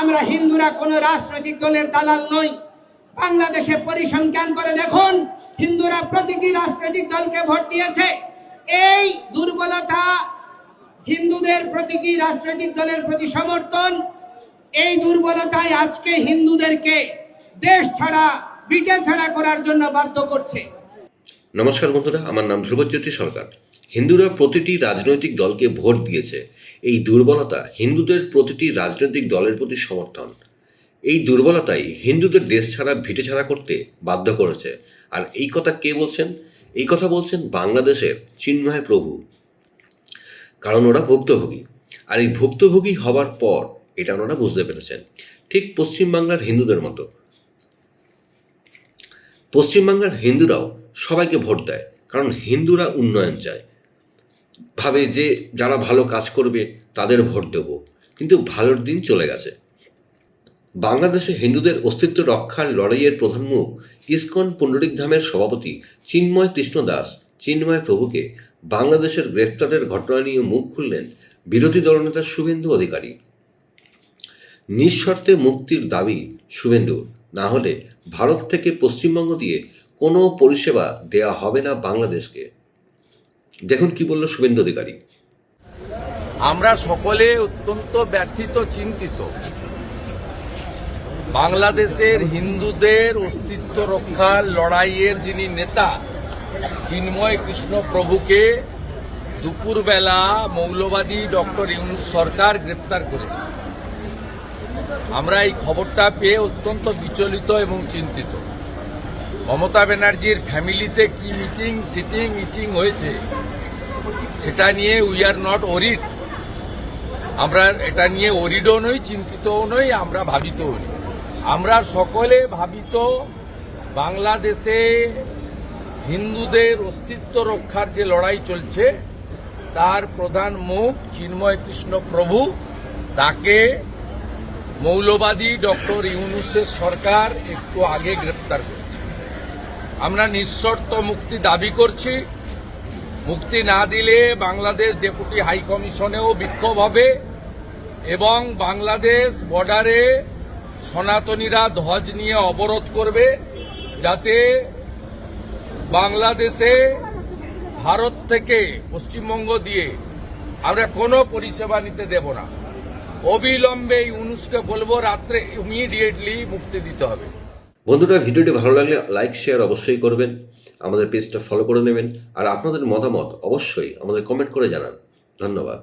আমরা হিন্দুরা কোনো রাজনৈতিক দলের দালাল নই। বাংলাদেশে পরিসংখ্যান করে দেখুন, হিন্দুরা প্রতিটি রাজনৈতিক দলকে ভোট দিয়েছে। এই দুর্বলতা হিন্দুদের প্রতীকী রাজনৈতিক দলের প্রতি সমর্থন, এই দুর্বলতাই আজকে হিন্দুদেরকে দেশ ছাড়া বিটে ছাড়া করার জন্য বাধ্য করছে। নমস্কার বন্ধুরা, আমার নাম ধ্রুবজ্যোতি সরকার। হিন্দুরা প্রতিটি রাজনৈতিক দলকে ভোট দিয়েছে। এই দুর্বলতা হিন্দুদের প্রতিটি রাজনৈতিক দলের প্রতি সমর্থন। এই দুর্বলতাই হিন্দুদের দেশ ছাড়া, ভিটে ছাড়া করতে বাধ্য করেছে। আর এই কথা কে বলছেন? এই কথা বলছেন বাংলাদেশের চিন্ময় প্রভু। কারণ ওরা ভুক্তভোগী। আর এই ভুক্তভোগী হবার পর এটা ওনারা বুঝতে পেরেছেন। ঠিক পশ্চিমবাংলার হিন্দুদের মতো। পশ্চিমবাংলার হিন্দুরাও সবাইকে ভোট দেয়। কারণ হিন্দুরা উন্নয়ন চায়। ভাবে যে যারা ভালো কাজ করবে তাদের ভোট দেব। কিন্তু ভালোর দিন চলে গেছে। বাংলাদেশে হিন্দুদের অস্তিত্ব রক্ষার লড়াইয়ের প্রধান মুখ ইসকন পুণ্ডরিক ধামের সভাপতি চিন্ময় কৃষ্ণ দাস। চিন্ময় প্রভুকে বাংলাদেশের গ্রেফতারের ঘটনা নিয়ে মুখ খুললেন বিরোধী দলনেতা শুভেন্দু অধিকারী। নিঃশর্তে মুক্তির দাবি শুভেন্দুর। না হলে ভারত থেকে পশ্চিমবঙ্গ দিয়ে কোনো পরিষেবা দেয়া হবে না বাংলাদেশকে। দেখুন কি বলল শুভেন্দু অধিকারী। আমরা সকলে অত্যন্ত ব্যথিত, চিন্তিত। বাংলাদেশের হিন্দুদের অস্তিত্ব রক্ষার লড়াইয়ের যিনি নেতা চিন্ময় কৃষ্ণ প্রভুকে দুপুরবেলা মৌলবাদী ডক্টর ইউনুস সরকার গ্রেপ্তার করেছে। আমরা এই খবরটা পেয়ে অত্যন্ত বিচলিত এবং চিন্তিত। মমতা ব্যানার্জির ফ্যামিলিতে কি মিটিং, সিটিং, ইটিং হয়েছে, সেটা নিয়ে উই আর নট ওরিড আমরা এটা নিয়ে ওরিডও নই, চিন্তিতও নই, আমরা ভাবিত নই। আমরা সকলে ভাবিত, বাংলাদেশে হিন্দুদের অস্তিত্ব রক্ষার যে লড়াই চলছে, তার প্রধান মুখ চিন্ময় কৃষ্ণ প্রভু, তাকে মৌলবাদী ডক্টর ইউনুসের সরকার একটু আগে গ্রেপ্তার করেছে। আমরা নিঃশর্ত মুক্তি দাবি করছি। মুক্তি না দিলে বাংলাদেশ ডেপুটি হাই কমিশনেও বিক্ষোভ হবে এবং বাংলাদেশ বর্ডারে সনাতনীরা ধ্বজ নিয়ে অবরোধ করবে যাতে বাংলাদেশে ভারত থেকে পশ্চিমবঙ্গ দিয়ে আমরা কোনো পরিষেবা নিতে দেব না। অবিলম্বে এই ইউনুসকে বলব, রাত্রে ইমিডিয়েটলি মুক্তি দিতে হবে। বন্ধুরা, ভিডিওটি ভালো লাগলে লাইক শেয়ার অবশ্যই করবেন, আমাদের পেজটা ফলো করে নেবেন, আর আপনাদের মতামত অবশ্যই আমাদের কমেন্ট করে জানান। ধন্যবাদ।